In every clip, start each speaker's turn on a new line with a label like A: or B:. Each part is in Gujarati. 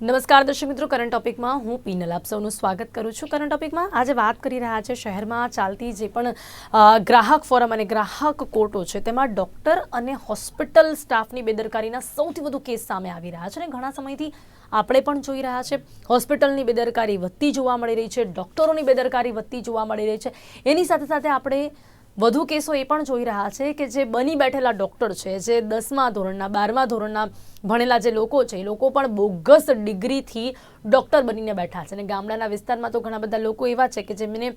A: નમસ્કાર દર્શક મિત્રો કરંટ ટોપિકમાં હું પીનલ. આપ સૌનું સ્વાગત કરું છું. કરંટ ટોપિકમાં આજે વાત કરી રહ્યા છે શહેરમાં ચાલતી જે પણ ગ્રાહક ફોરમ અને ગ્રાહક કોર્ટો છે, તેમાં ડૉક્ટર અને હોસ્પિટલ સ્ટાફની બેદરકારીના સૌથી વધુ કેસ સામે આવી રહ્યા છે અને ઘણા સમયથી આપણે પણ જોઈ રહ્યા છે. હોસ્પિટલની બેદરકારી વધતી જોવા મળી રહી છે ડૉક્ટરોની બેદરકારી વધતી જોવા મળી રહી છે. એની સાથે સાથે આપણે વધુ કેસો એ પણ જોઈ રહ્યા છે કે જે બની બેઠેલા ડૉક્ટર છે, જે દસમા ધોરણના, બારમા ધોરણના ભણેલા જે લોકો છે, એ લોકો પણ બોગસ ડિગ્રીથી ડૉક્ટર બનીને બેઠા છે. અને ગામડાના વિસ્તારમાં તો ઘણા બધા લોકો એવા છે કે જેમને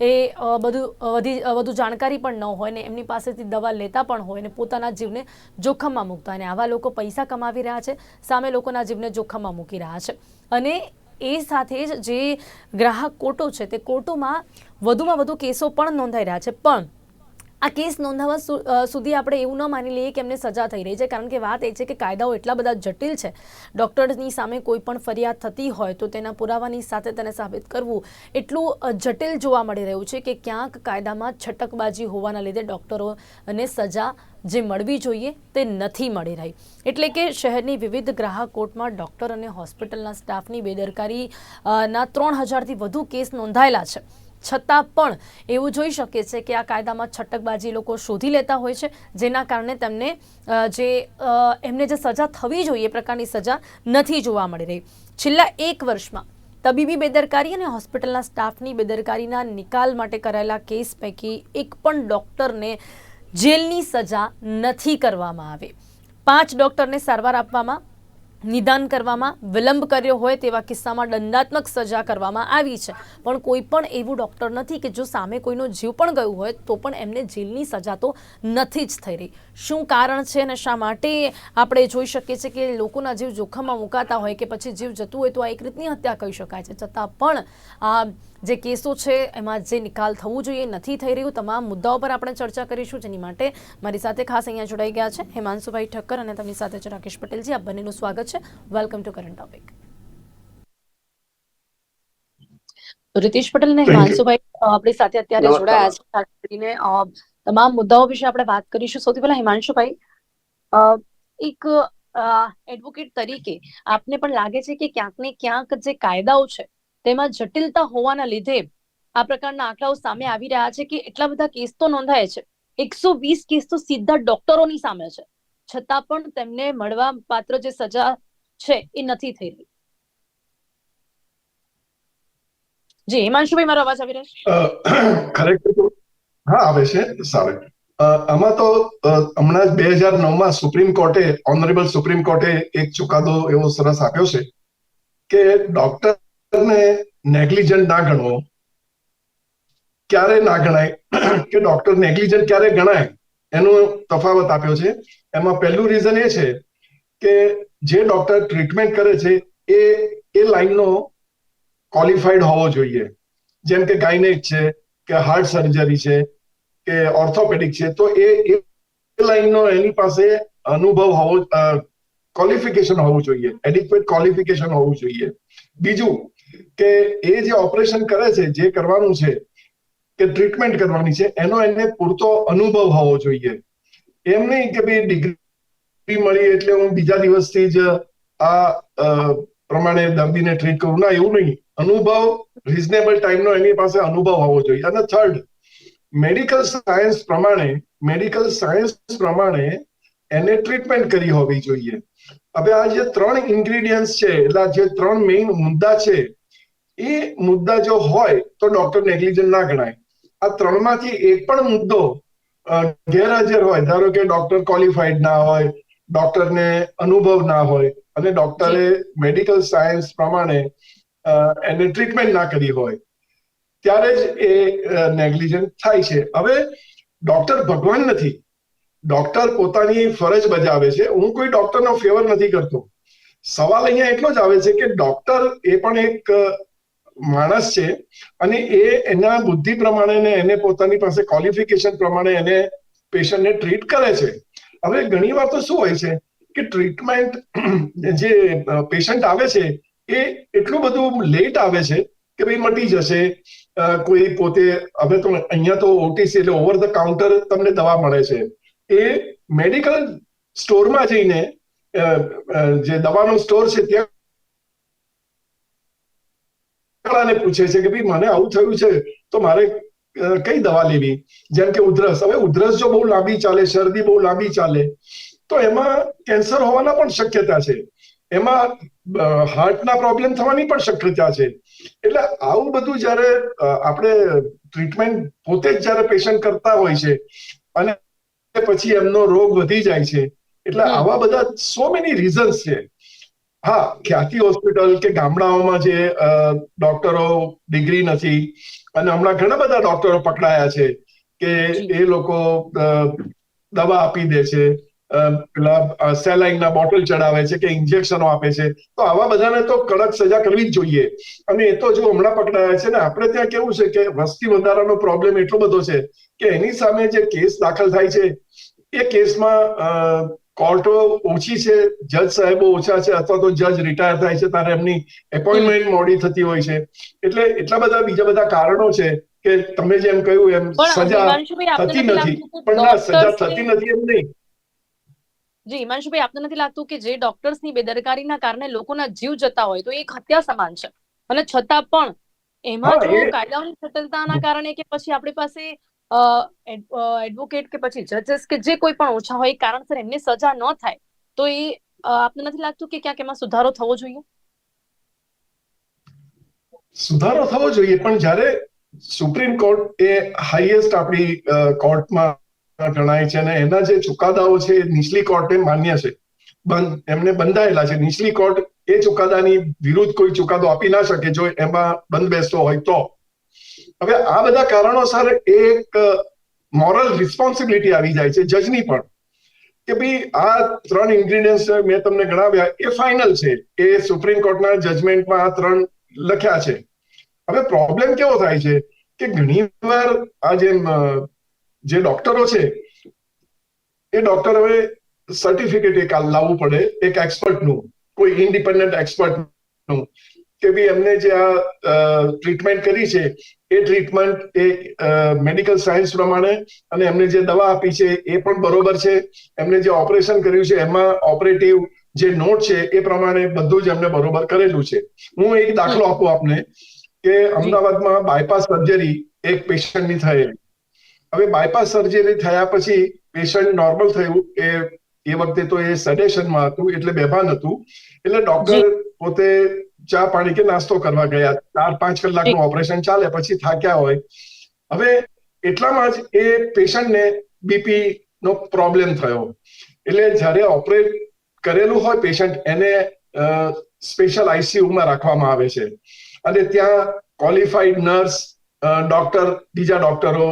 A: એ બધું વધી વધુ જાણકારી પણ ન હોય ને એમની પાસેથી દવા લેતા પણ હોય ને પોતાના જીવને જોખમમાં મૂકતા અને આવા લોકો પૈસા કમાવી રહ્યા છે, સામે લોકોના જીવને જોખમમાં મૂકી રહ્યા છે. અને એ સાથે જ જે ગ્રાહક કોટો છે, તે કોટોમાં વધુમાં વધુ કેસો પણ નોંધાઈ રહ્યા છે. પણ આ કેસ નોંધાવા સુધી આપણે એવું ન માની લઈએ કે એમને સજા થઈ રહી છે. કારણ કે વાત એ છે કે કાયદાઓ એટલા બધા જટિલ છે. ડૉક્ટરની સામે કોઈ પણ ફરિયાદ થતી હોય તો તેના પુરાવાની સાથે તેને સાબિત કરવું એટલું જટિલ જોવા મળી રહ્યું છે કે ક્યાંક કાયદામાં છટકબાજી હોવાના લીધે ડૉક્ટરોને સજા જે મળવી જોઈએ તે નથી મળી રહી. એટલે કે શહેરની વિવિધ ગ્રાહક કોર્ટમાં ડૉક્ટર અને હોસ્પિટલના સ્ટાફની બેદરકારી ના ત્રણ હજારથી વધુ કેસ નોંધાયેલા છે. છતાં પણ એવું જોઈ શકે છે કે આ કાયદામાં છટકબાજી લોકો શોધી લેતા હોય છે, જેના કારણે તેમને જે એમને જે સજા થવી જોઈએ એ પ્રકારની સજા નથી જોવા મળી રહી. છેલ્લા એક વર્ષમાં તબીબી બેદરકારી અને હોસ્પિટલના સ્ટાફની બેદરકારીના નિકાલ માટે કરાયેલા કેસ પૈકી એક પણ ડૉક્ટરને જેલની સજા નથી કરવામાં આવી. પાંચ ડૉક્ટરને સારવાર આપવામાં નિદાન કરવામાં વિલંબ કર્યો હોય તેવા કિસ્સામાં દંડાત્મક સજા કરવામાં આવી છે. પણ કોઈ પણ એવું ડૉક્ટર નથી કે જો સામે કોઈનો જીવ પણ ગયું હોય તો પણ એમને જેલની સજા તો નથી જ થઈ રહી. શું કારણ છે અને શા માટે આપણે જોઈ શકીએ છીએ કે લોકોના જીવ જોખમમાં મુકાતા હોય કે પછી જીવ જતું હોય તો આ એક રીતની હત્યા કહી શકાય છે. છતાં પણ આ જે કેસો છે એમાં જે નિકાલ થવું જોઈએ નથી થઈ રહ્યું. તમામ મુદ્દાઓ પર આપણે ચર્ચા કરીશું. જેની માટે મારી સાથે ખાસ અહીંયા જોડાઈ ગયા છે હિમાંશુભાઈ ઠક્કર અને તેમની સાથે છે રાકેશ પટેલજી. આપ બંનેનું સ્વાગત છે. Welcome to current topic Ritish Patel અને
B: Thank
A: હિમાંશુભાઈ આપણી સાથે અત્યારે જોડાયા છે. ખાસ કરીને તમામ મુદ્દાઓ વિશે આપણે વાત કરીશું. સૌથી પહેલા હિમાંશુભાઈ અ, એક એડવોકેટ તરીકે આપને પણ લાગે છે કે ક્યાંક ને ક્યાંક જે કાયદાઓ છે તેમાં જટિલતા હોવાના લીધે આ પ્રકારના આંકડાઓ સામે આવી રહ્યા છે કે એટલા બધા કેસ તો નોંધાય છે. એકસો વીસ કેસ તો સીધા ડોક્ટરોની સામે છે. છતાં પણ તેમને મળવા પાત્ર જે સજા છે એ નથી થઈ રહી. જી, હિમાંશુભાઈ, મારો અવાજ આવી રહ્યો
B: હા, આવે છે. સારું. આમાં તો હમણાં બે હજાર નવમાં સુપ્રીમ કોર્ટે, ઓનરેબલ સુપ્રીમ કોર્ટે એક ચુકાદો એવો સરસ આપ્યો છે કે ડોક્ટરને નેગ્લિજન્ટ ના ગણવો ક્યારે ના ગણાય? કે ડોક્ટર નેગ્લિજન્ટ ક્યારે ગણાય? એનો તફાવત આપ્યો છે. એમાં પહેલું રીઝન એ છે કે જે ડોક્ટર ટ્રીટમેન્ટ કરે છે, એ એ લાઈનનો ક્વોલિફાઈડ હોવો જોઈએ. જેમ કે ગાયનેક છે, કે હાર્ટ સર્જરી છે, કે ઓર્થોપેડિક છે, તો એ એ લાઈનનો એની પાસે અનુભવ હોવો ક્વોલિફિકેશન હોવું જોઈએ. એડિક્વેટ ક્વોલિફિકેશન હોવું જોઈએ. બીજું કે એ જે ઓપરેશન કરે છે, જે કરવાનું છે, કે ટ્રીટમેન્ટ કરવાની છે, એનો એને પૂરતો અનુભવ હોવો જોઈએ. એમ નહીં કે ભાઈ ડિગ્રી મળી એટલે હું બીજા દિવસથી જ આ પ્રમાણે દર્દીને ટ્રીટ કરું. ના, એવું નહીં. અનુભવ રિઝનેબલ ટાઈમનો એની પાસે અનુભવ હોવો જોઈએ. અને થર્ડ મેડિકલ સાયન્સ પ્રમાણે મેડિકલ સાયન્સ પ્રમાણે એને ટ્રીટમેન્ટ કરી હોવી જોઈએ. હવે આ જે ત્રણ ઇન્ગ્રીડિયન્ટ છે, એટલે જે ત્રણ મેઇન મુદ્દા છે એ મુદ્દા જો હોય તો ડોક્ટર નેગ્લિજન્ટ ના ગણાય. આ ત્રણમાંથી એક પણ મુદ્દો ગેરહાજર હોય, ધારો કે ડોક્ટર ક્વોલિફાઈડ ના હોય ડોક્ટરને અનુભવ ના હોય, અને ડોક્ટરે મેડિકલ સાયન્સ પ્રમાણે એને ટ્રીટમેન્ટ ના કરી હોય, ત્યારે જ એ નેગ્લિજન્ટ થાય છે. હવે ડોક્ટર ભગવાન નથી. ડોક્ટર પોતાની ફરજ બજાવે છે. હું કોઈ ડોક્ટરનો ફેવર નથી કરતો. સવાલ અહીંયા એટલો જ આવે છે કે ડોક્ટર એ પણ એક માણસ છે અને એ એના બુદ્ધિ પ્રમાણે એને પોતાની પાસે ક્વોલિફિકેશન પ્રમાણે એને પેશન્ટને ટ્રીટ કરે છે. હવે ઘણી વાર તો શું હોય છે કે ટ્રીટમેન્ટ જે પેશન્ટ આવે છે એ એટલું બધું લેટ આવે છે કે ભાઈ મટી જશે. કોઈ પોતે, હવે તો અહીંયા તો ઓટીસી એટલે ઓવર ધ કાઉન્ટર તમને દવા મળે છે. એ મેડિકલ સ્ટોરમાં જઈને જે દવાનો સ્ટોર છે ત્યાં વાળાને પૂછે છે કે ભાઈ મને આવું થયું છે તો મારે કઈ દવા લેવી? જેમ કે ઉધરસ. હવે ઉધરસ જો બહુ લાંબી ચાલે શરદી બહુ લાંબી ચાલે તો એમાં કેન્સર હોવાના પણ શક્યતા છે. એમાં હાર્ટના પ્રોબ્લેમ થવાની પણ શક્યતા છે. એટલે આવું બધું જ્યારે આપણે ટ્રીટમેન્ટ પોતે જ જ્યારે પેશન્ટ કરતા હોય છે અને પછી એમનો રોગ વધી જાય છે એટલે આવા બધા સો મેની રીઝન્સ છે. હા ખ્યાતિ હોસ્પિટલ કે ગામડાઓમાં જે ડોક્ટરો ડિગ્રી નથી અને હમણાં ઘણા બધા ડોક્ટરો પકડાયા છે કે એ લોકો દવા આપી દે છે પેલા સેલાઈનના બોટલ ચડાવે છે કે ઇન્જેક્શનો આપે છે. તો આવા બધાને તો કડક સજા કરવી જ જોઈએ. અને એ તો જો હમણાં પકડાયા છે ને આપણે ત્યાં કેવું છે કે વસ્તી વધારાનો પ્રોબ્લેમ એટલો બધો છે કે એની સામે જે કેસ દાખલ થાય છે એ કેસમાં અ, કોર્ટો ઓછી છે જજ સાહેબો ઓછા છે અથવા તો જજ રિટાયર થાય છે ત્યારે એમની એપોઇન્ટમેન્ટ મોડી થતી હોય છે. એટલે એટલા બધા બીજા બધા કારણો છે કે તમે જેમ કહ્યું એમ સજા થતી
A: નથી.
B: પણ ના સજા થતી નથી એમ નહીં.
A: જી હિમાંશુભાઈ આપને નથી લાગતું કે જે ડોક્ટર્સની બેદરકારીના કારણે લોકોના જીવ જતા હોય તો એ એક હત્યા સમાન છે. અને છતાં પણ એમાં જો કાયદાઓની જટિલતાના કારણે કે પછી આપણી પાસે એડવોકેટ કે પછી જજીસ કે જે કોઈ પણ ઓછા હોય કારણસર એમને સજા ન થાય, તો એ આપને નથી લાગતું કે ક્યાંક એમાં સુધારો થવો જોઈએ?
B: સુધારો થવો જોઈએ, પણ જ્યારે સુપ્રીમ કોર્ટ એ હાઈએસ્ટ આપણી કોર્ટમાં ગણાય છે અને એના જે ચુકાદાઓ છે નીચલી કોર્ટે માન્ય છે. એમને બંધાયેલા છે. નીચલી કોર્ટ એ ચુકાદાની વિરુદ્ધ કોઈ ચુકાદો આપી ના શકે, જો એમાં બંધ બેસતો હોય તો. હવે આ બધા કારણોસર એક મોરલ રિસ્પોન્સિબિલિટી આવી જાય છે જજની પણ. કે ભાઈ આ ત્રણ ઇન્ગ્રીડિયન્ટ મેં તમને ગણાવ્યા એ ફાઇનલ છે. એ સુપ્રીમ કોર્ટના જજમેન્ટમાં આ ત્રણ લખ્યા છે. હવે પ્રોબ્લેમ કેવો થાય છે કે ઘણીવાર આ જે જે ડોક્ટરો છે, એ ડોક્ટર હવે સર્ટિફિકેટ એક લાવવું પડે, એક એક્સપર્ટનું કોઈ ઇન્ડિપેન્ડન્ટ એક્સપર્ટનું કે ભાઈ એમને જે આ ટ્રીટમેન્ટ કરી છે એ ટ્રીટમેન્ટ એ મેડિકલ સાયન્સ પ્રમાણે અને એમને જે દવા આપી છે એ પણ બરોબર છે. એમને જે ઓપરેશન કર્યું છે એમાં ઓપરેટિવ જે નોટ છે એ પ્રમાણે બધું જ એમને બરોબર કરેલું છે. હું એક દાખલો આપું આપને કે અમદાવાદમાં બાયપાસ સર્જરી એક પેશન્ટની થયેલી. હવે બાયપાસ સર્જરી થયા પછી પેશન્ટ નોર્મલ થયું એ એ વખતે તો એ સજેશનમાં હતું એટલે બેભાન હતું. એટલે ડોક્ટર પોતે ચા પાણી કે નાસ્તો કરવા ગયા. ચાર પાંચ કલાકનું ઓપરેશન ચાલે પછી થાક્યા હોય. હવે એટલામાં જ એ પેશન્ટને બીપી નો પ્રોબ્લેમ થયો. એટલે જ્યારે ઓપરેટ કરેલું હોય પેશન્ટ એને સ્પેશિયલ આઈસીયુમાં રાખવામાં આવે છે. અને ત્યાં ક્વોલિફાઈડ નર્સ ડોક્ટર બીજા ડોક્ટરો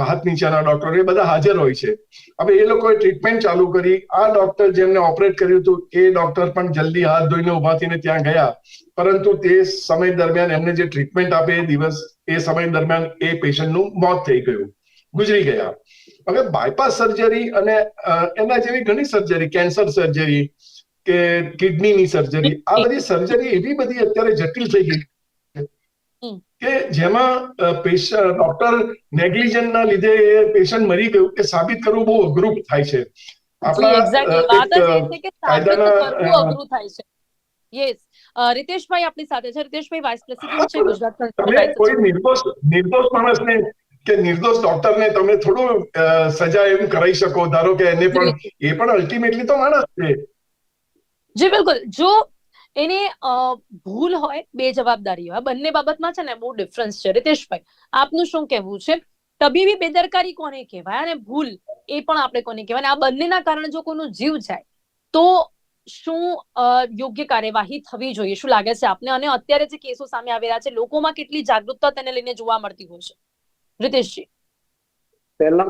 B: હાથ નીચેના ડોક્ટરો એ બધા હાજર હોય છે. હવે એ લોકોએ ટ્રીટમેન્ટ ચાલુ કરી. આ ડોક્ટર જેમને ઓપરેટ કર્યું હતું, એ ડોક્ટર પણ જલ્દી હાથ ધોઈને ઊભા થઈને ત્યાં ગયા. પરંતુ તે સમય દરમિયાન એમને જે ટ્રીટમેન્ટ આપે એ દિવસ, એ સમય દરમિયાન એ પેશન્ટનું મોત થઈ ગયું. ગુજરી ગયા. હવે બાયપાસ સર્જરી અને એના જેવી ઘણી સર્જરી કેન્સર સર્જરી કે કિડનીની સર્જરી આ બધી સર્જરી એવી બધી અત્યારે જટિલ થઈ ગઈ. કે જેમાં પેશન્ટ ડોક્ટર નેગ્લિજન્સના લીધે એ પેશન્ટ મરી ગયું કે સાબિત કરવું બહુ અઘરું થાય છે.
A: યસ રિતેશભાઈ આપણી સાથે છે. રિતેશભાઈ વાઇસ પ્રેસિડેન્ટ છે ગુજરાત
B: તમે કોઈ નિર્દોષ નિર્દોષ માણસને કે નિર્દોષ ડોક્ટરને તમે થોડું સજા એમ કરાવી શકો ધારો કે એને પણ એ પણ અલ્ટિમેટલી તો માણસ છે.
A: જી બિલકુલ. જો એને ભૂલ હોય, બે જવાબદારી હોય. બંને બાબતમાં છે ને બહુ ડિફરન્સ છે. રિતેશભાઈ, આપનું શું કહેવું છે? તબીબી બેદરકારી કોને કહેવાય? અને ભૂલ એ પણ આપણે કોને કહેવાય? આ બંનેના કારણે જો કોઈનો જીવ જાય, તો શું યોગ્ય કાર્યવાહી થવી જોઈએ? શું લાગે છે આપને? અને અત્યારે જે કેસો સામે આવી રહ્યા છે, લોકોમાં કેટલી જાગૃતતા તેને લઈને જોવા મળતી હોય છે? રિતેશજી.
C: પહેલા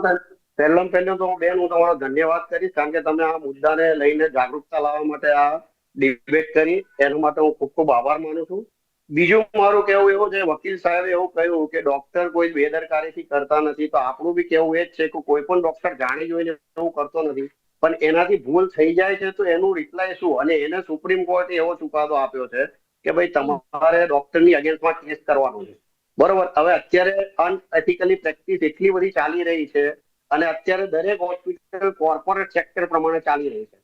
C: પહેલા પહેલું તો બેન, હું તમારો ધન્યવાદ કરીશ, કારણ કે તમે આ મુદ્દાને લઈને જાગૃતતા લાવવા માટે આ ડિબેટ કરી. એના માટે હું ખૂબ ખૂબ આભાર માનું છું. બીજું મારું કહેવું એવું છે, વકીલ સાહેબે એવું કહ્યું કે ડોક્ટર કોઈ બેદરકારીથી કરતા નથી. તો આપણું બી કહેવું એ જ છે કે કોઈ પણ ડોક્ટર જાણી જોઈને એવું કરતો નથી. પણ એનાથી ભૂલ થઈ જાય છે તો એનું રિપ્લાય શું? અને એને સુપ્રીમ કોર્ટે એવો ચુકાદો આપ્યો છે કે ભાઈ તમારે ડોક્ટરની અગેન્સ્ટમાં કેસ કરવાનો છે. બરોબર? હવે અત્યારે અનએથિકલી પ્રેક્ટિસ એટલી બધી ચાલી રહી છે અને અત્યારે દરેક હોસ્પિટલ કોર્પોરેટ સેક્ટર પ્રમાણે ચાલી રહી છે.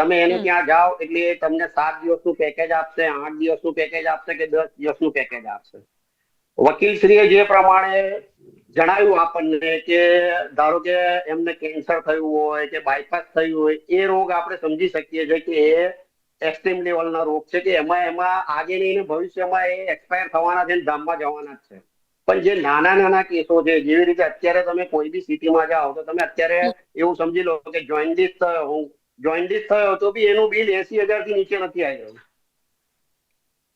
C: તમે એને. ત્યાં જાઓ એટલે એ તમને સાત દિવસનું પેકેજ આપશે આઠ દિવસનું પેકેજ આપશે કે દસ દિવસનું પેકેજ આપશે. વકીલશ્રીએ જે પ્રમાણે જણાવ્યું આપણને કે ધારો કે એમને કેન્સર થયું હોય કે બાયપાસ થયું હોય એ રોગ આપણે સમજી શકીએ છીએ કે એ એક્સ્ટ્રીમ લેવલના રોગ છે કે એમાં એમાં આગે નહીં ભવિષ્યમાં એ એક્સપાયર થવાના છે ધામમાં જવાના જ છે. પણ જે નાના નાના કેસો છે જેવી રીતે અત્યારે તમે કોઈ બી સિટીમાં જાઓ તો તમે અત્યારે એવું સમજી લો કે જોઈન્ડિસ હું જોઈન્ડિસ થયો તો બી એનું બિલ એસી હજારથી નીચે નથી આવ્યું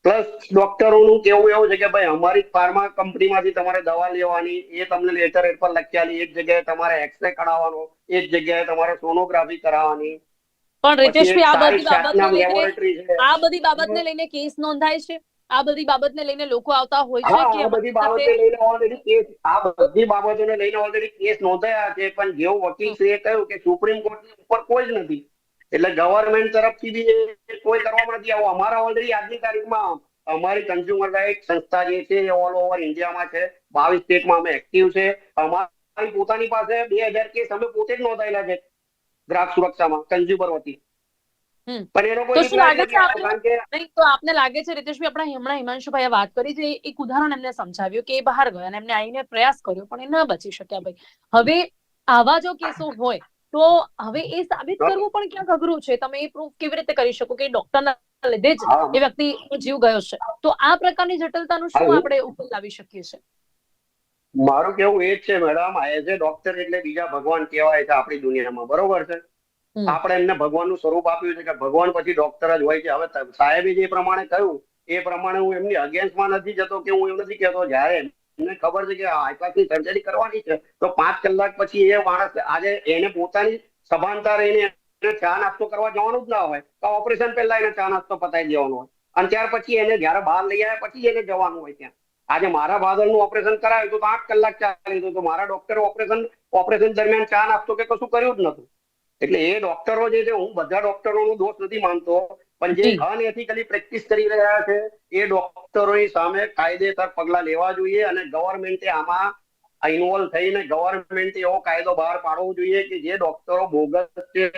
C: પ્લસ ડોક્ટરોનું કેવું એવું છે કે ભાઈ અમારી ફાર્મા કંપનીમાંથી તમારે દવા લેવાની એ તમને લેટર પર લખ્યાલી એક જગ્યાએ તમારે એક્સરે કરાવવાનો એક જગ્યાએ તમારે સોનોગ્રાફી કરાવવાની.
A: પણ રીતેશભાઈ આ બધી બાબતને લઈને આ બધી બાબતને લઈને કેસ નોંધાય છે. આ બધી બાબતને લઈને લોકો આવતા હોય છે કે
C: આ બધી બાબતને લઈને ઓલરેડી કેસ આ બધી બાબતોને લઈને ઓલરેડી કેસ નોંધાયા છે પણ જેવું વકીલશ્રીએ કહ્યું કે સુપ્રીમ કોર્ટની ઉપર કોઈ જ નથી. એટલે ગવર્મેન્ટ તરફથી બી કોઈ કરવામાં નથી આવું. અમારા ઓલરેડી આજની તારીખમાં અમારી કન્ઝ્યુમર રાઇટ સંસ્થા જે છે એ ઓલ ઓવર ઇન્ડિયામાં છે. બાવીસ સ્ટેટમાં અમે એક્ટિવ છે. અમારી પોતાની પાસે બે હજાર કેસ અમે પોતે જ નોંધાયેલા છે ગ્રાહક સુરક્ષામાં કન્ઝ્યુમર વતી.
A: આપને? લાગે છે રીતેશભાઈ આપણા હમણાં હિમાંશુભાઈએ વાત કરી છે એક ઉદાહરણ એમને સમજાવ્યું કે એ બહાર ગયા અને એમને આવીને પ્રયાસ કર્યો પણ એ ન બચી શક્યા ભાઈ. હવે આવા જો કેસો હોય તો હવે એ સાબિત કરવું પણ ક્યાંક અઘરું છે. તમે એ પ્રૂફ કેવી રીતે કરી શકો કે ડોક્ટરના લીધે જ એ વ્યક્તિ જીવ ગયો છે. તો આ પ્રકારની જટિલતાનું શું આપણે ઉકેલ લાવી શકીએ છીએ?
C: મારું કેવું એ જ છે મેડમ એઝ એ ડોક્ટર એટલે બીજા ભગવાન કહેવાય છે આપણી દુનિયામાં. બરોબર છે? આપણે એમને ભગવાનનું સ્વરૂપ આપ્યું છે કે ભગવાન પછી ડોક્ટર જ હોય છે. હવે સાહેબે જે પ્રમાણે કહ્યું એ પ્રમાણે હું એમની અગેન્સ્ટમાં નથી જતો કે હું એમ નથી કહેતો. જ્યારે એમને ખબર છે કે હાઈપાસની સર્જરી કરવાની છે? તો પાંચ કલાક પછી એ માણસ આજે એને પોતાની સભાનતા રહીને એને ચા નાસ્તો કરવા જવાનું જ ના હોય. તો ઓપરેશન પહેલા એને ચા નાસ્તો પતાવી દેવાનો હોય. અને ત્યાર પછી એને જયારે બહાર લઈ આવ્યા પછી એને જવાનું હોય ત્યાં. આજે મારા ફાધરનું ઓપરેશન કરાવ્યું તો આઠ કલાક ચાલી તો મારા ડોક્ટરે ઓપરેશન ઓપરેશન દરમિયાન ચા નાસ્તો કે કશું કર્યું જ નતું એટલે એ ડોક્ટરો જે છે, હું બધા ડોક્ટરોનો દોષ નથી માનતો. પણ
A: જે
C: અનએથિકલી પ્રેક્ટિસ કરી રહ્યા છે એ ડોક્ટરોની સામે કાયદેસર પગલા લેવા જોઈએ અને ગવર્મેન્ટે આમાં ઇન્વોલ્વ થઈને ગવર્મેન્ટે એવો કાયદો બહાર પાડવો જોઈએ કે જે ડોક્ટરો બોગસ છે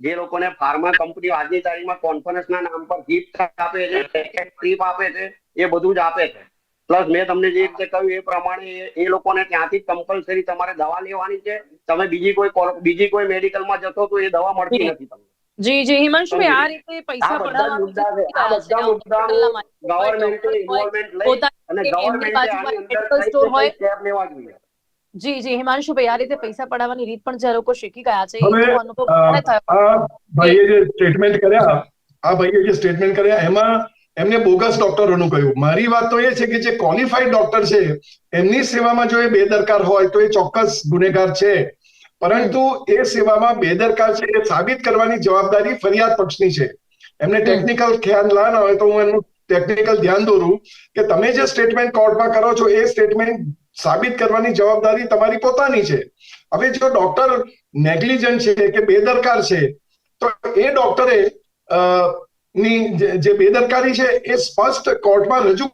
C: જે લોકોને ફાર્મા કંપનીઓ આજની તારીખમાં કોન્ફરન્સના નામ પર ગિફ્ટ આપે છે પેકેટ ટ્રીપ આપે છે એ બધું જ આપે છે. પ્લસ મેં તમને જે રીતે કહ્યું એ પ્રમાણે એ- એ લોકોને ત્યાંથી કમ્પલસરી તમારે દવા લેવાની છે. તમે બીજી કોઈ બીજી કોઈ મેડિકલમાં જશો તો એ દવા મળતી નથી તમને.
A: જી જી હિમાંશુભાઈ આ રીતે પૈસા પડાવવાનું જી જી હિમાંશુભાઈ આ રીતે પૈસા પડાવવાની રીત પણ જે લોકો શીખી ગયા છે
B: ભાઈએ જે સ્ટેટમેન્ટ કર્યા આ ભાઈએ જે સ્ટેટમેન્ટ કર્યા એમાં એમને બોગસ ડોક્ટરોનું કહ્યું. મારી વાત તો એ છે કે જે ક્વોલિફાઈડ ડોક્ટર છે એમની સેવામાં જો એ બેદરકાર હોય તો એ ચોક્કસ ગુનેગાર છે. પરંતુ એ સેવામાં બેદરકાર છે એ સાબિત કરવાની જવાબદારી ફરિયાદ પક્ષની છે. એમને ટેકનિકલ ખ્યાલ ના હોય તો હું એનું ટેકનિકલ ધ્યાન દોરું કે તમે જે સ્ટેટમેન્ટ કોર્ટમાં કરો છો એ સ્ટેટમેન્ટ સાબિત કરવાની જવાબદારી તમારી પોતાની છે. હવે જો ડોક્ટર નેગ્લિજન્ટ છે કે બેદરકાર છે તો એ ડોક્ટરે ની જે- બેદરકારી છે એ સ્પષ્ટ કોર્ટમાં રજૂ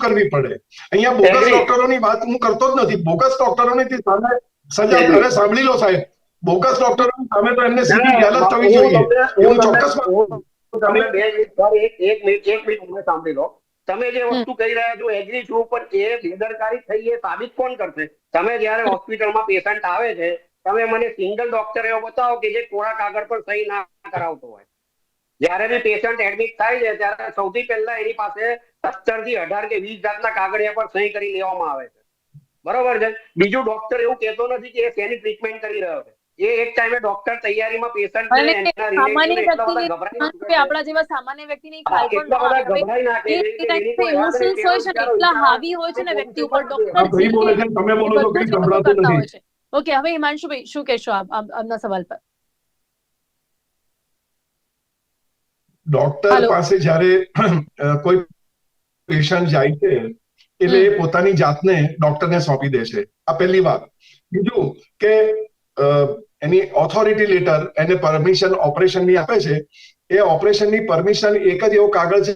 B: કરવી પડે. અહીંયા બોગસ. ડોક્ટરોની વાત હું કરતો જ નથી. બોગસ ડોક્ટરોની સામે સજા અરે સાંભળી લો સાહેબ. બોગસ ડોક્ટરોની સામે તો એમને સીધી
C: ના,
B: થવી જોઈએ. એવું
C: હું
B: ચોક્કસ
C: તમે બે મિનિટ એક એક મિનિટ એક મિનિટ મને સાંભળી લો. તમે જે વસ્તુ કહી રહ્યા છો એગ્રી છું પણ એ બેદરકારી થઈ એ સાબિત કોણ કરશે? તમે જ્યારે હોસ્પિટલમાં પેશન્ટ આવે છે તમે મને સિંગલ ડોક્ટર એવો બતાવો કે જે કોરા કાગળ પર સહી ના કરાવતો હોય. જ્યારે બી પેશન્ટ એડમિટ થાય છે ત્યારે સૌથી પહેલા એની પાસે સત્તરથી અઢાર કે વીસ જાતના કાગળિયા પર સહી કરી લેવામાં આવે છે. બરોબર છે? બીજું ડોક્ટર એવું કહેતો નથી કે એ શેની ટ્રીટમેન્ટ કરી રહ્યો છે. એ એક ટાઈમે ડોક્ટર તૈયારીમાં પેશન્ટ
A: અને સામાન્ય વ્યક્તિની હિમાંશુભાઈ, આપણા જેવા સામાન્ય વ્યક્તિની ખ્યાલ પણ ન આવે
C: ગભરાઈ નાખે કોઈ
A: ઇમોશન્સ હોય છે એટલા હાવી હોય છે ને વ્યક્તિ ઉપર ડોક્ટર
B: ભાઈ બોલે છે તમે બોલો તો કઈ સંભળાતું નથી.
A: ઓકે હવે હિમાંશુભાઈ શું કહેશો આપ આપ- આપના સવાલ પર?
B: ડોક્ટર. પાસે જ્યારે કોઈ પેશન્ટ જાય છે એટલે એ પોતાની જાતને ડોક્ટરને સોંપી દે છે. આ પહેલી વાત. બીજું કે એની ઓથોરિટી લેટર એને પરમિશન ઓપરેશનની આપે છે. એ ઓપરેશનની પરમિશન એક જ એવો કાગળ છે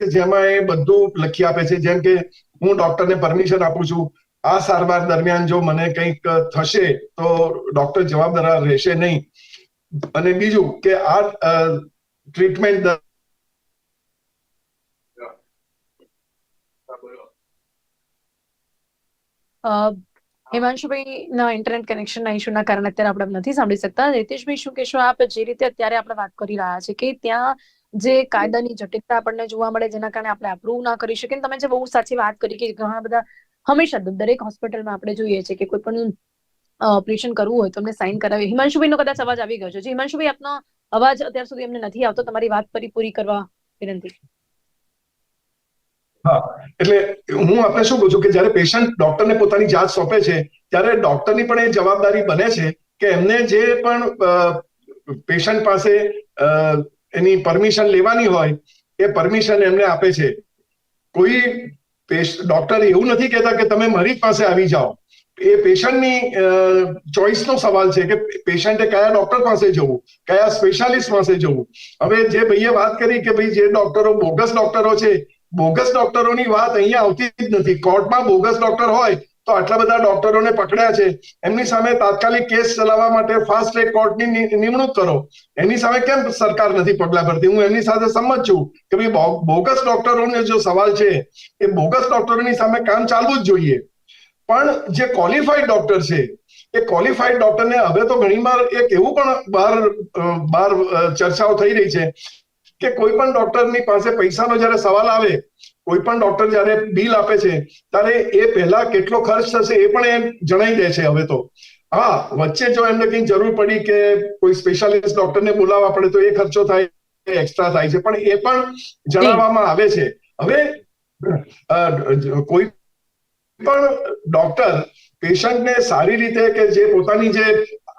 B: કે જેમાં એ બધું લખી આપે છે. જેમ કે હું ડોક્ટરને પરમિશન આપું છું. આ સારવાર દરમિયાન જો મને કંઈક થશે તો ડોક્ટર જવાબદાર રહેશે નહીં. અને બીજું કે આ ટ્રીટમેન્ટ
A: હિમાંશુભાઈના ઇન્ટરનેટ કનેક્શનના ઇશ્યુના કારણે અત્યારે આપણે નથી સાંભળી શકતા. રીતેશભાઈ શું કહેશો આપ? જે રીતે અત્યારે આપણે વાત કરી રહ્યા છે કે ત્યાં જે કાયદાની જટિલતા આપણને જોવા મળે જેના કારણે આપણે અપ્રૂવ ના કરી શકીએ. તમે જે બહુ સાચી વાત કરી કે ઘણા બધા હંમેશા દરેક હોસ્પિટલમાં આપણે જોઈએ છે કે કોઈ પણ ઓપરેશન કરવું હોય તો અમને સાઇન કરાવી. હિમાંશુભાઈનો કદાચ અવાજ આવી ગયો છે. હિમાંશુભાઈ આપનો અવાજ અત્યાર સુધી અમને નથી આવતો. તમારી વાત પરિપૂરી કરવા વિનંતી.
B: એટલે હું આપણે શું કહું છું કે જ્યારે પેશન્ટ ડોક્ટરને પોતાની જાત સોંપે છે, ત્યારે ડોક્ટરની પણ એ જવાબદારી બને છે કે એમને જે પણ પેશન્ટ પાસે એની પરમિશન લેવાની હોય, એ પરમિશન એમને આપે છે. કોઈ ડોક્ટર એવું નથી કહેતા કે તમે મરીજ પાસે આવી જાઓ. એ પેશન્ટની ચોઇસનો સવાલ છે કે પેશન્ટે કયા ડોક્ટર પાસે જવું, કયા સ્પેશિયાલિસ્ટ પાસે જવું. હવે જે ભાઈએ વાત કરી કે ભાઈ જે ડોક્ટરો બોગસ ડોક્ટરો છે બોગસ ડોક્ટરોની વાત અહીંયા આવતી જ નથી. કોર્ટમાં બોગસ ડોક્ટર હોય તો આટલા બધા ડોક્ટરોને પકડ્યા છે. એમની સામે તાત્કાલિક કેસ ચલાવવા માટે ફાસ્ટ ટ્રેક કોર્ટની નિમણૂક કરો. એની સામે કેમ સરકાર નથી પગલા ભરતી? હું એમની સાથે સંમત છું કે ભાઈ બોગસ ડોક્ટરોને જો સવાલ છે, એ બોગસ ડોક્ટરોની સામે કામ ચાલવું જ જોઈએ. પણ જે ક્વોલિફાઈડ ડોક્ટર છે, એ ક્વોલિફાઈડ ડોક્ટરને હવે તો ઘણીવાર એક એવું પણ બહાર બહાર ચર્ચાઓ થઈ રહી છે કે કોઈ પણ ડોક્ટરની પાસે પૈસાનો જ્યારે સવાલ આવે, કોઈ પણ ડોક્ટર જ્યારે બિલ આપે છે, ત્યારે એ પહેલા કેટલો ખર્ચ થશે એ પણ એ જણાઈ દે છે હવે તો. હા, વચ્ચે જો એમને કઈ જરૂર પડી કે કોઈ સ્પેશિયાલિસ્ટ ડોક્ટરને બોલાવવા પડે તો એ ખર્ચો થાય એક્સ્ટ્રા થાય છે. પણ એ પણ જણાવવામાં આવે છે. હવે કોઈ પણ ડોક્ટર પેશન્ટને સારી રીતે કે જે પોતાની જે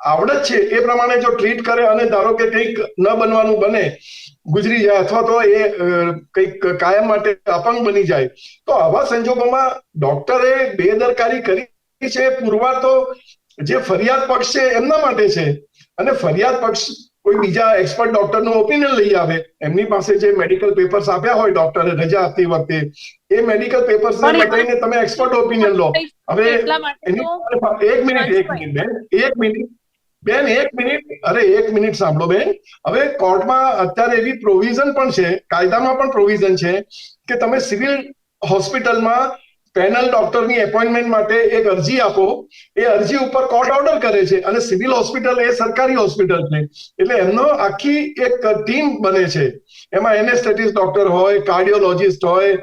B: આવડત છે એ પ્રમાણે જો ટ્રીટ કરે અને ધારો કે કંઈક ન બનવાનું બને ગુજરી જાય અથવા તો એ કંઈક કાયમ માટે અપંગ બની જાય. તો આવા સંજોગોમાં ડોક્ટરે બેદરકારી કરી છે. પુરવાર તો જે ફરિયાદ પક્ષ છે એમના માટે છે. અને ફરિયાદ પક્ષ કોઈ બીજા એક્સપર્ટ ડોક્ટરનું ઓપિનિયન લઈ આવે. એમની પાસે જે મેડિકલ પેપર્સ આપ્યા હોય ડોક્ટરે રજા આપતી વખતે એ મેડિકલ પેપર્સ તમે એક્સપર્ટ ઓપિનિયન લો. હવે એક મિનિટ એક મિનિટ એક મિનિટ. બેન, એક મિનિટ. અરે, એક મિનિટ સાંભળો બેન. હવે કોર્ટમાં અત્યારે એવી પ્રોવિઝન પણ છે, કાયદામાં પણ પ્રોવિઝન છે કે તમે સિવિલ હોસ્પિટલમાં પેનલ ડોક્ટરની એપોઇન્ટમેન્ટ માટે એક અરજી આપો. એ અરજી ઉપર કોર્ટ ઓર્ડર કરે છે અને સિવિલ હોસ્પિટલ એ સરકારી હોસ્પિટલ છે. એટલે એમનો આખી એક ટીમ બને છે. એમાં એનેસ્થેટિસ્ટ ડોક્ટર હોય, કાર્ડિયોલોજિસ્ટ હોય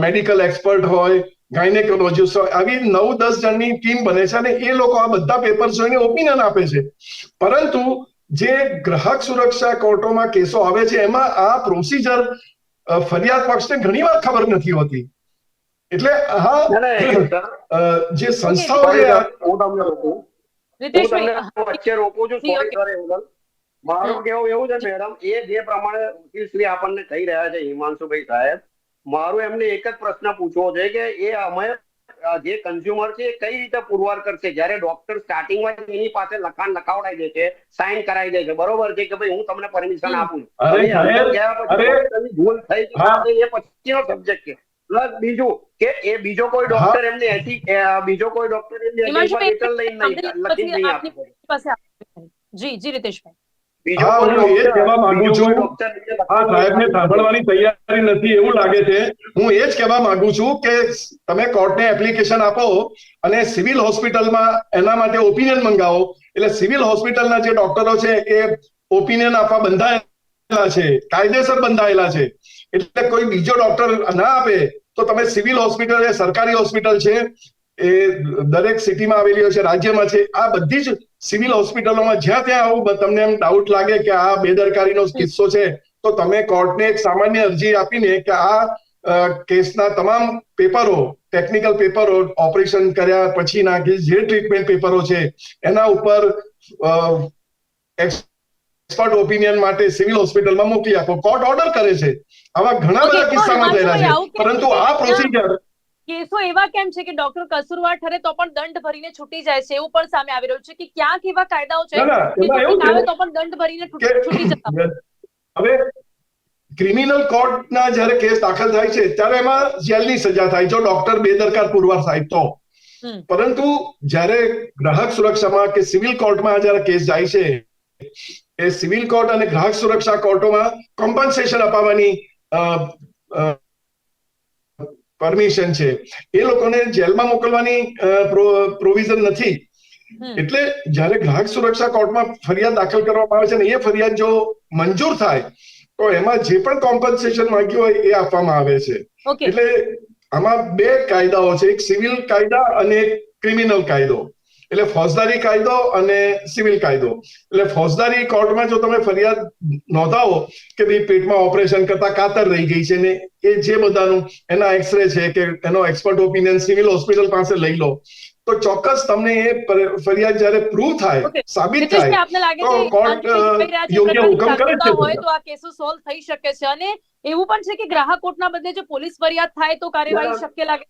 B: મેડિકલ એક્સપર્ટ હોય ગાયનેકોલોજીસ્ટ હોય આવી નવ દસ જણની ટીમ બને છે અને એ લોકો આ બધા પેપર્સ જોઈને ઓપિનિયન આપે છે. પરંતુ જે ગ્રાહક સુરક્ષા કોર્ટોમાં કેસો આવે છે એમાં આ પ્રોસિજર ફરિયાદ પક્ષને ઘણીવાર ખબર નથી હોતી. એટલે હા જે સંસ્થાઓ છે
C: હું તમને રોકું. હું તમને વચ્ચે રોકું છું. સર, મારું કેવું એવું છે મેડમ એ જે પ્રમાણે વકીલશ્રી આપણને કહી રહ્યા છે હિમાંશુભાઈ સાહેબ મારું એમને એક જ પ્રશ્ન પૂછવો છે કે એ અમે જે કન્ઝ્યુમર છે એ કઈ રીતે પુરવાર કરશે? જ્યારે ડોક્ટર સ્ટાર્ટિંગમાં એની પાસે લખાણ લખાવડાવી દે છે સાઇન કરાવી દે છે. બરોબર છે કે ભાઈ હું તમને પરમિશન આપું પછી ભૂલ થઈ એ પછીનો સબ્જેક્ટ છે. પ્લસ બીજું કે એ બીજો કોઈ ડોક્ટર એમને એથી બીજો કોઈ ડોક્ટર એમને લઈને
A: પછી
C: નહીં આપે
A: જી જી રીતેશભાઈ.
B: હા, એ કહેવા માંગુ છું. આ સાહેબને સાંભળવાની તૈયારી નથી એવું લાગે છે. હું એ જ કહેવા માંગુ છું કે તમે કોર્ટને એપ્લિકેશન આપો અને સિવિલ હોસ્પિટલમાં એના માટે ઓપિનિયન મંગાવો. એટલે સિવિલ હોસ્પિટલના જે ડોક્ટરો છે એ ઓપિનિયન આપવા બંધાયેલા છે કાયદેસર બંધાયેલા છે. એટલે કોઈ બીજો ડોક્ટર ના આપે તો તમે સિવિલ હોસ્પિટલ એ સરકારી હોસ્પિટલ છે એ દરેક સિટીમાં આવેલી હોય છે રાજ્યમાં છે આ બધી જ સિવિલ હોસ્પિટલોમાં જ્યાં ત્યાં આવું તમને એમ ડાઉટ લાગે કે આ બેદરકારીનો કિસ્સો છે તો તમે કોર્ટને એક સામાન્ય અરજી આપીને કે આ કેસના તમામ પેપરો ટેકનિકલ પેપરો ઓપરેશન કર્યા પછીના કે જે ટ્રીટમેન્ટ પેપરો છે એના ઉપર એક્સપર્ટ ઓપિનિયન માટે સિવિલ હોસ્પિટલમાં મોકલી આપો. કોર્ટ ઓર્ડર કરે છે. આવા ઘણા બધા કિસ્સામાં થયેલા છે. પરંતુ આ પ્રોસિજર
A: કેસો એવા કેમ છે કે ડોક્ટર કસુરવાર ઠરે તો પણ દંડ ભરીને છૂટી જાય છે? એવું પણ સામે આવી રહ્યું છે કે ક્યાંક એવા કાયદાઓ છે કે આવે તો પણ દંડ ભરીને છૂટી જતા.
B: હવે ક્રિમિનલ કોર્ટના જ્યારે કેસ દાખલ થાય છે ત્યારે એમાં જેલની સજા થાય. જો ડોક્ટર બેદરકાર પુરવાર થાય તો. પરંતુ જ્યારે ગ્રાહક સુરક્ષામાં કે સિવિલ કોર્ટમાં જ્યારે કેસ જાય છે એ સિવિલ કોર્ટ અને ગ્રાહક સુરક્ષા કોર્ટોમાં કોમ્પન્સેશન અપાવવાની પરમિશન છે. એ લોકોને જેલમાં મોકલવાની પ્રોવિઝન નથી. એટલે જ્યારે ગ્રાહક સુરક્ષા કોર્ટમાં ફરિયાદ દાખલ કરવામાં આવે છે ને એ ફરિયાદ જો મંજૂર થાય તો એમાં જે પણ કોમ્પન્સેશન માંગ્યું હોય એ આપવામાં આવે છે. એટલે આમાં બે કાયદાઓ છે. એક સિવિલ કાયદા અને એક ક્રિમિનલ કાયદો. એટલે ફોજદારી કાયદો અને સિવિલ કાયદો. એટલે ફોજદારી કોર્ટમાં જો તમે ફરિયાદ નોંધાવો કે ભાઈ પેટમાં ઓપરેશન કરતા કાતર રહી ગઈ છે ને એ જે બધાનું એના એક્સરે છે કે એનો એક્સપર્ટ ઓપિનિયન સિવિલ હોસ્પિટલ પાસે લઈ લો. તો ચોક્કસ તમને એ ફરિયાદ જ્યારે પ્રૂવ થાય સાબિત થાય તો કોર્ટ, યોગ્ય હુકમ કરે છે
A: તો આ કેસો સોલ્વ થઈ શકે છે. અને એવું પણ છે કે ગ્રાહક કોર્ટના બદલે જો પોલીસ ફરિયાદ થાય તો કાર્યવાહી. શક્ય લાગે.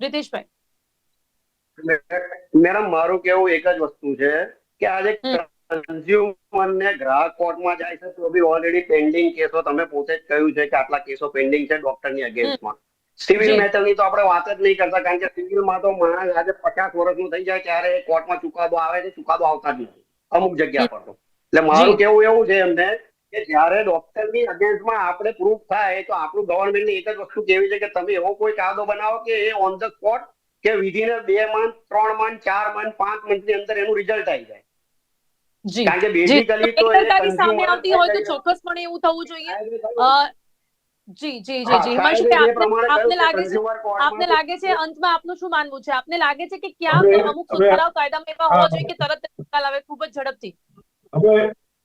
A: રીતેશભાઈ
C: મેડમ મારું કેવું એક જ વસ્તુ છે કે આજે કન્ઝ્યુમર ને ગ્રાહક કોર્ટમાં જાય છે તો બી ઓલરેડી પેન્ડિંગ કેસો તમે પોતે જ કહ્યું છે કે આટલા કેસો પેન્ડિંગ છે ડોક્ટરની અગેન્સ્ટમાં સિવિલ. મેટરની તો આપણે વાત જ નહીં કરતા કારણ કે સિવિલમાં તો માણસ આજે પચાસ વર્ષનું થઈ જાય ત્યારે કોર્ટમાં ચુકાદો આવે છે ચુકાદો આવતા જ નથી અમુક જગ્યા પર તો. એટલે મારું કેવું એવું છે એમને કે જ્યારે ડોક્ટરની અગેન્સ્ટમાં આપણે પ્રૂફ થાય તો આપણું ગવર્મેન્ટની એક જ વસ્તુ કેવી છે કે તમે એવો કોઈ કાયદો બનાવો કે એ ઓન ધ સ્પોટ કે વિધિને બે મંથ ત્રણ મંથ ચાર મંથ પાંચ મંથની અંદર એનું રિઝલ્ટ આવી જાય.
A: જી.
C: કારણ કે બેઝિકલી તો
A: સામે આવતી હોય તો ચોક્કસપણે એવું થવું જોઈએ. જી જી જી જી.
C: હિમાંશુ
A: આપને આપને લાગે છે આપને લાગે છે અંતમાં આપનું શું માનવું છે? આપને લાગે છે કે
B: ક્યાં
A: અમુક સુધારાઓ કાયદામાં એવા હોવા જોઈએ કે તરત નિકાલ આવે ખૂબ જ ઝડપથી?
B: હવે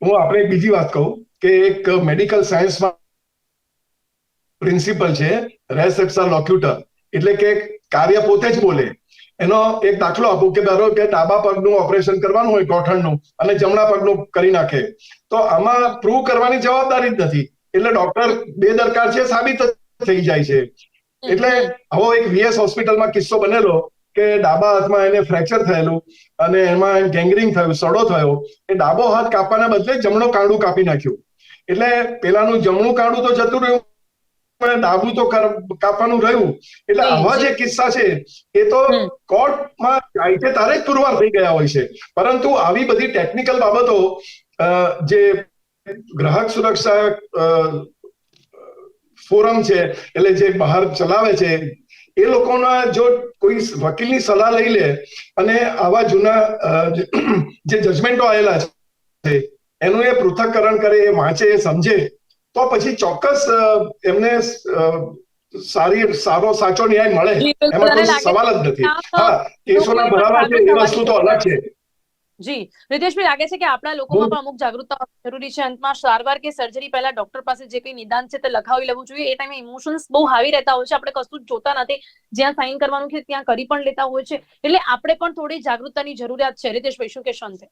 B: હું આપણે એક બીજી વાત કહું કે એક મેડિકલ સાયન્સમાં પ્રિન્સિપલ છે રેસ એપ્સા લોક્યુટર એટલે કે કાર્ય પોતે જ બોલે. એનો એક દાખલો આપું કે ધારો કે ડાબા પગનું ઓપરેશન કરવાનું હોય ગોઠણનું અને જમણા પગનું કરી નાખે. તો આમાં પ્રૂવ કરવાની જવાબદારી જ નથી. એટલે ડોક્ટર બેદરકાર છે, સાબિત થઈ જાય છે. એટલે હવે એક વીએસ હોસ્પિટલમાં કિસ્સો બનેલો કે ડાબા હાથમાં એને ફ્રેક્ચર થયેલું અને એમાં ગેંગરિંગ થયું, સડો થયો, એ ડાબો હાથ કાપવાના બદલે જમણો કાંડું કાપી નાખ્યું. એટલે પેલાનું જમણું કાંડું તો જતું રહ્યું પણ ડાબું તો કાપવાનું રહ્યું. એટલે આવા
A: જે
B: કિસ્સા છે એ તો કોર્ટમાં જાય છે તારે જ પુરવાર થઈ ગયા હોય છે. પરંતુ આવી બધી ટેકનિકલ બાબતો જે ગ્રાહક સુરક્ષા ફોરમ છે એટલે જે બહાર ચલાવે છે એ લોકોના જો કોઈ વકીલની સલાહ લઈ લે અને આવા જૂના જે- જે જજમેન્ટો આવેલા છે એનું એ પૃથ્થકરણ કરે એ વાંચે એ સમજે તો પછી ચોક્કસ એમને સારી સારો સાચો ન્યાય મળે. એમાં કોઈ સવાલ જ નથી. હા કેસોના ભરાવા છે એ વસ્તુ તો અલગ છે.
A: જી રિતેશભાઈ લાગે છે કે આપણા લોકોમાં પણ અમુક જાગૃતતા જરૂરી છે? અંતમાં સારવાર કે સર્જરી પહેલા ડોક્ટર પાસે જે કંઈ નિદાન છે તે લખાવી લેવું જોઈએ. એ ટાઈમે ઇમોશન્સ બહુ હાવી રહેતા હોય છે. આપણે કશું જ જોતા નથી. જ્યાં સાઇન કરવાનું છે ત્યાં કરી પણ લેતા હોય છે. એટલે આપણે પણ થોડી જાગૃતતાની જરૂરિયાત છે. રિતેશભાઈ શું કહેશો અંતે?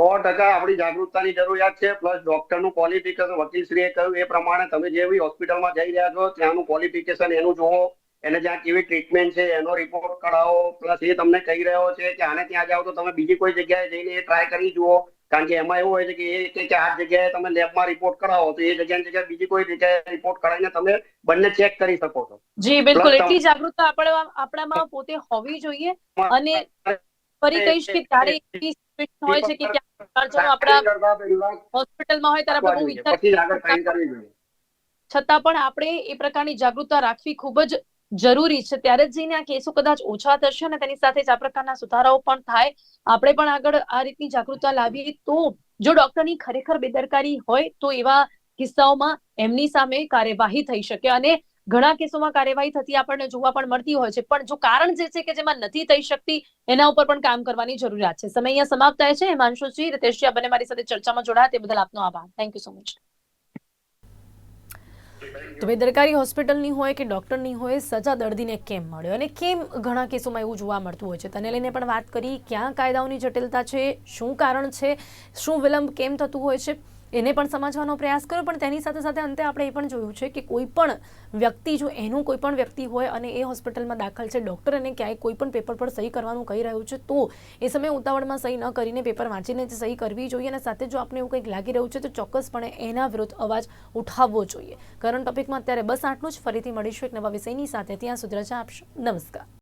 C: સો ટકા આપણી જાગૃતતાની જરૂરિયાત છે. પ્લસ ડોક્ટરનું ક્વોલિફિકેશન વકીલશ્રીએ કહ્યું એ પ્રમાણે તમે જે બી હોસ્પિટલમાં જઈ રહ્યા છો ત્યાંનું ક્વોલિફિકેશન એનું જુઓ. એને જ્યાં કેવી ટ્રીટમેન્ટ છે એનો રિપોર્ટ કઢાવો. પ્લસ એ તમને કહી રહ્યો છે કે આને ત્યાં જાઓ તો તમે બીજી કોઈ જગ્યાએ જઈને એ ટ્રાય કરી જુઓ. કારણ કે એમાં એવું હોય છે કે એ કે આ જગ્યાએ તમે લેબમાં રિપોર્ટ કઢાવો તો એ જગ્યાની જગ્યાએ બીજી કોઈ જગ્યાએ રિપોર્ટ કરાવીને તમે બંને ચેક કરી શકો છો.
A: જી બિલકુલ. એટલી જાગૃતતા આપણા આપણામાં પોતે હોવી જોઈએ અને ફરી કહીશ કે ત્યારે situation હોય છે કે ક્યાંક આપણા હોસ્પિટલમાં હોય ત્યારે આપણે
C: જોઈએ
A: છતાં પણ આપણે એ પ્રકારની જાગૃતતા રાખવી ખૂબ જ જરૂરી છે. ત્યારે જ જઈને આ કેસો કદાચ ઓછા થશે અને તેની સાથે જ આ પ્રકારના સુધારાઓ પણ થાય. આપણે પણ આગળ આ રીતની જાગૃતતા લાવીએ તો જો ડોક્ટરની ખરેખર બેદરકારી હોય તો એવા કિસ્સાઓમાં એમની સામે કાર્યવાહી થઈ શકે અને ઘણા કેસોમાં કાર્યવાહી થતી આપણને જોવા પણ મળતી હોય છે. પણ જો કારણ જે છે કે જેમાં નથી થઈ શકતી, એના ઉપર પણ કામ કરવાની જરૂરિયાત છે. સમય અહીંયા સમાપ્ત થાય છે. હિમાંશુજી, રીતેશજી, આ મારી સાથે ચર્ચામાં જોડાયા. તે બદલ આપનો આભાર. થેન્ક યુ સો મચ તો બેદરકારી હોસ્પિટલની હોય કે ડૉક્ટરની હોય, સજા દર્દીને કેમ મળ્યો? અને કેમ ઘણા કેસોમાં એવું જોવા મળતું હોય છે? તેને લઈને પણ વાત કરી. ક્યાં કાયદાઓની જટિલતા છે? શું કારણ છે? શું વિલંબ કેમ થતું હોય છે? એને પણ સમજવાનો પ્રયાસ કર્યો, પણ તેની સાથે સાથે અંતે આપણે એ પણ જોયું છે કે કોઈ પણ વ્યક્તિ, જો એનું કોઈ પણ વ્યક્તિ હોય અને એ હોસ્પિટલમાં દાખલ છે, ડૉક્ટર એને ક્યાંય કોઈ પણ પેપર પર સહી કરવાનું કહી રહ્યું છે, તો એ સમયે ઉતાવળમાં સહી ન કરીને પેપર વાંચીને જ સહી કરવી જોઈએ અને સાથે જો આપણે એવું કંઈક લાગી રહ્યું છે, તો ચોક્કસપણે એના વિરુદ્ધ અવાજ ઉઠાવવો જોઈએ. કરંટ ટોપિકમાં અત્યારે બસ આટલું જ. ફરીથી મળીશું એક નવા વિષયની સાથે. ત્યાં સુધી રજા આપશો. નમસ્કાર.